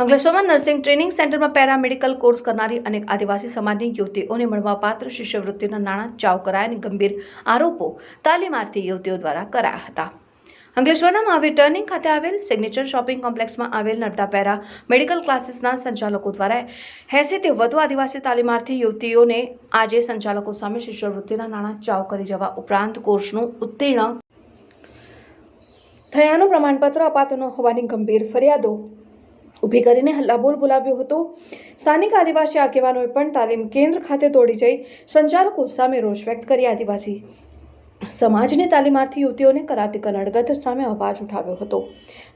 અંકલેશ્વરમાં nursing training સેન્ટરમાં paramedical course કરનારી અનેક આદિવાસી સમાજની યુવતીઓને મળવાપાત્ર શિષ્યવૃત્તિના નાણાં ચાવ કરાયાની ગંભીર આરોપો તાલીમાર્થી યુવતીઓ દ્વારા કરાયા હતા. અંકલેશ્વરના મહાવીર ટર્નિંગ ખાતે આવેલ સિગ્નેચર શોપિંગ કોમ્પ્લેક્સમાં આવેલ નર્મદા પેરા મેડિકલ ક્લાસીસના સંચાલકો દ્વારા એંસીથી વધુ આદિવાસી તાલીમાર્થી યુવતીઓને આજે સંચાલકો સામે શિષ્યવૃત્તિના નાણાં ચાવ કરી જવા ઉપરાંત કોર્સનું ઉત્તીર્ણ થયાનું પ્રમાણપત્ર અપાતું ન હોવાની ગંભીર ફરિયાદો ઊભી કરીને હલ્લાબોલ બોલાવ્યો હતો. સ્થાનિક આદિવાસી આગેવાનોએ પણ તાલીમ કેન્દ્ર ખાતે દોડી જઈ સંચાલકો સામે રોષ વ્યક્ત કરી આદિવાસી સમાજની તાલીમાર્થી યુવતીઓને કરાતી કનડગત સામે અવાજ ઉઠાવ્યો હતો.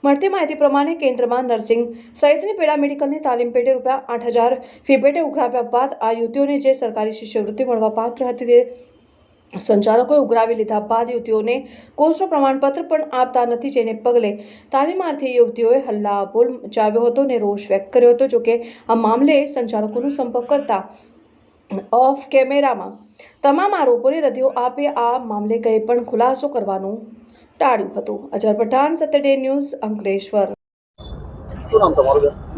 મળતી માહિતી પ્રમાણે કેન્દ્રમાં નર્સિંગ સહિતની પેડા મેડિકલની તાલીમ પેટે રૂપિયા આઠ હજાર ફી પેટે ઉઘરાવ્યા બાદ આ યુવતીઓને જે સરકારી શિષ્યવૃત્તિ મળવા પાત્ર હતી તે સંચાલકોએ ઉઘરાવી લીધા બાદ યુવતીઓને કોર્સનું પ્રમાણપત્ર પણ આપતા નથી જેને પગલે તાલીમાર્થી યુવતીઓએ હલ્લા બોલ મચાવ્યો હતો અને રોષ વ્યક્ત કર્યો હતો. જોકે આ મામલે સંચાલકોનો સંપર્ક કરતા ઓફ કેમેરામાં તમામ આરોપોને રદિયો આપે આ મામલે કંઈ પણ ખુલાસો કરવાનું ટાળ્યું હતું. અજર પઠાણ સત્યડે ન્યૂઝ અંકલેશ્વર.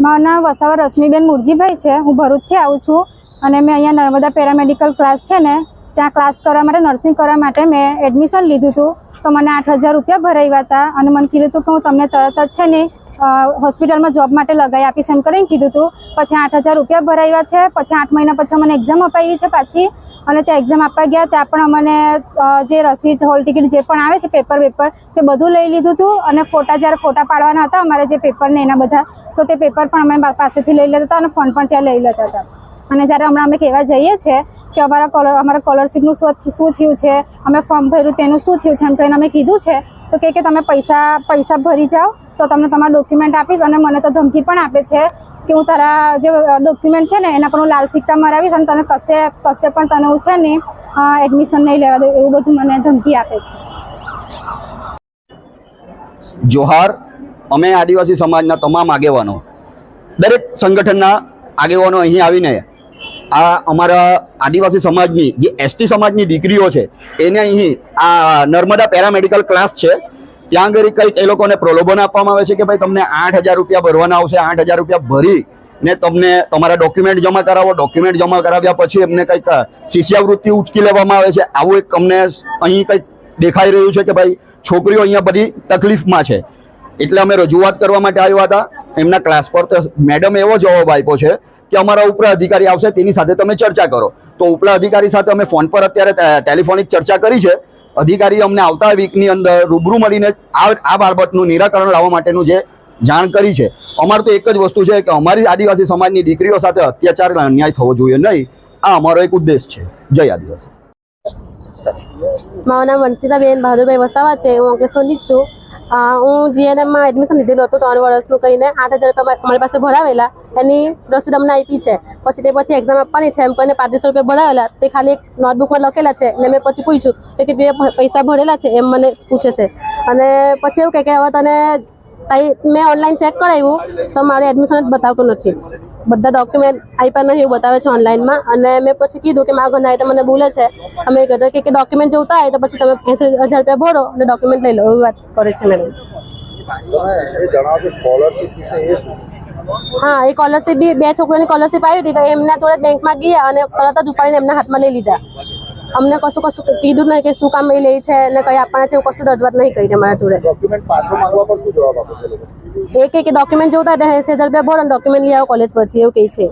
મારું નામ વસાવા રશ્મિબેન મુરજીભાઈ છે. હું ભરૂચથી આવું છું અને મેં અહીંયા નર્મદા પેરામેડિકલ ક્લાસ છે ને ત્યાં ક્લાસ કરવા માટે નર્સિંગ કરવા માટે મેં એડમિશન લીધું હતું. તો મને આઠ હજાર રૂપિયા ભરાવ્યા હતા અને મને કીધું હતું કે હું તમને તરત જ છે ને હોસ્પિટલમાં જોબ માટે લગાવી આપીશ એમ કરીને કીધું હતું. પછી આઠ હજાર રૂપિયા ભરાવ્યા છે, પછી આઠ મહિના પછી મને એક્ઝામ અપાવી છે પાછી. અને ત્યાં એક્ઝામ આપવા ગયા, ત્યાં પણ અમને જે રસીદ હોલ ટિકિટ જે પણ આવે છે પેપર વેપર તે બધું લઈ લીધું હતું. અને ફોટા, જ્યારે ફોટા પાડવાના હતા અમારે જે પેપર ને એના બધા, તો તે પેપર પણ અમે પાસેથી લઈ લેતા હતા અને ફોન પણ ત્યાં લઈ લેતા હતા. અને જ્યારે હમણાં અમે કહેવા જઈએ છીએ કે અમારા કોલર અમારા સ્કોલરશીપનું શું શું થયું છે, અમે ફોર્મ ભર્યું તેનું શું થયું છે એમ કહીને અમે કીધું છે, તો કે તમે પૈસા પૈસા ભરી જાઓ, તો તમને તમારા ડોક્યુમેન્ટ આપીશ અને મને તો ધમકી પણ આપે છે કે હું તારા જે ડોક્યુમેન્ટ છે ને એના પર હું લાલ સિક્કા મરાવીશ અને તને કશે કશે પણ તને હું છે ને એડમિશન નહીં લેવા દઉં, એવું બધું મને ધમકી આપે છે. જોહાર, અમે આદિવાસી સમાજના તમામ આગેવાનો, દરેક સંગઠનના આગેવાનો અહીં આવીને આ અમારા આદિવાસી સમાજની, જે એસટી સમાજની દીકરીઓ છે, એને અહીં આ નર્મદા પેરામેડિકલ ક્લાસ છે. ત્યાં આગળ કંઈક એ લોકોને પ્રલોભન આપવામાં આવે છે કે ભાઈ તમને આઠ હજાર રૂપિયા ભરવાના આવશે, આઠ હજાર રૂપિયા ભરી ને તમને તમારા ડોક્યુમેન્ટ જમા કરાવો. ડોક્યુમેન્ટ જમા કરાવ્યા પછી એમને કંઈક શિષ્યવૃત્તિ ઉચકી લેવામાં આવે છે. આવું એક અમને અહીં કંઈક દેખાઈ રહ્યું છે કે ભાઈ છોકરીઓ અહીંયા બધી તકલીફમાં છે. એટલે અમે રજૂઆત કરવા માટે આવ્યા હતા. એમના ક્લાસ પર તો મેડમ એવો જવાબ આપ્યો છે કે અમારા ઉપરા અધિકારી આવશે તેની સાથે તમે ચર્ચા કરો. તો ઉપલા અધિકારી સાથે અમે ફોન પર અત્યારે ટેલિફોનિક ચર્ચા કરી છે. અધિકારી અમને આવતા વીકની અંદર રૂબરૂ મળીને આ આ બાબતનું નિરાકરણ લાવવા માટેનું જે જાણ કરી છે. અમારે તો એક જ વસ્તુ છે કે અમારી આદિવાસી સમાજની દીકરીઓ સાથે અત્યાચાર અન્યાય થવો જોઈએ નહીં. આ અમારો એક ઉદ્દેશ છે. જય આદિવાસી. મારું નામ વંશિતાબેન બહાદુરભાઈ વસાવા છે. હું અંકલેશ્વરની છું. હું જીએનએમમાં એડમિશન લીધેલું હતું, ત્રણ વર્ષનું કહીને આઠ હજાર રૂપિયા અમારી પાસે ભરાવેલા, એની રસીદ અમને આપી છે. પછી તે પછી એક્ઝામ આપવાની છે, એમ કરીને પાંત્રીસો રૂપિયા ભરાવેલા, તે ખાલી એક નોટબુકમાં લખેલા છે. અને મેં પછી પૂછ્યું કે બે પૈસા ભરેલા છે, એમ મને પૂછે છે. અને પછી એવું કહે કે હવે તને મેં ઓનલાઈન ચેક કરાવ્યું તો મારું એડમિશન જ બતાવતું નથી. બધા ડોક્યુમેન્ટ આપ્યા નહીં એવું બતાવે છે ઓનલાઈનમાં અને મેં પછી કીધું કે મારા ઘરના તો મને બોલે છે. અમે કીધું કે ડોક્યુમેન્ટ જોતા હોય તો પછી તમે એંસી હજાર રૂપિયા ભરો અને ડોક્યુમેન્ટ લઈ લો એવી વાત કરે છે મેડમ સ્કોલરશીપ વિશે એ શું? હા એ કોલરશીપ બી બે છોકરીઓની કોલરશીપ આવી હતી તો એમના જોડે બેંકમાં ગયા અને તરત જ ઉપાડીને એમના હાથમાં લઈ લીધા. અમને કશું કશું કીધું નહીં કે શું કામ એ લે છે અને કઈ આપવાના છે એવું કશું રજૂઆત નહીં કરી અમારા જોડે. ડોક્યુમેન્ટ પાછો માંગવા પર શું જવાબ આપે છે એ કે ડોક્યુમેન્ટ જોતા એંસી હજાર રૂપિયા બોલો ડોક્યુમેન્ટ લઈ આવો કોલેજ પરથી એવું કહે છે.